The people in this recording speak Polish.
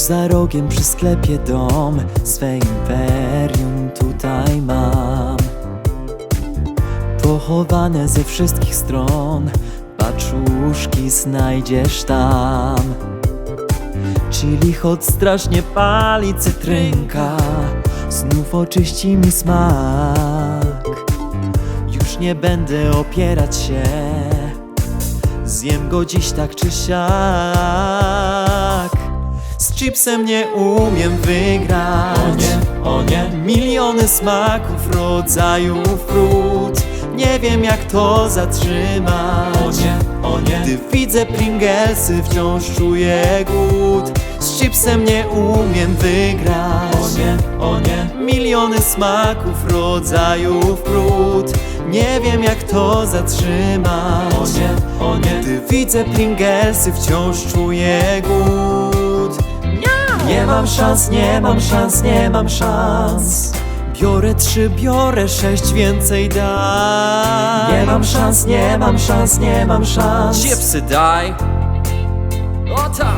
Tuż za rogiem przy sklepie dom. Swe imperium tutaj mam. Pochowane ze wszystkich stron. Paczuszki znajdziesz tam. Chili hot strasznie pali cytrynka. Znów oczyści mi smak. Już nie będę opierać się. Zjem go dziś tak czy siak chipsem nie umiem wygrać. O nie, o nie. Miliony smaków, rodzajów frut. Nie wiem jak to zatrzymać. O nie, o nie. Gdy widzę Pringlesy wciąż czuję głód. Z chipsem nie umiem wygrać. O nie, o nie. Miliony smaków, rodzajów brud Nie wiem jak to zatrzymać. O nie, o nie. Gdy widzę Pringlesy wciąż czuję głód nie mam szans, nie mam szans, nie mam szans. Biorę trzy, biorę sześć, więcej daj. Nie mam szans, nie mam szans, nie mam szans. Chipsy daj. O tak.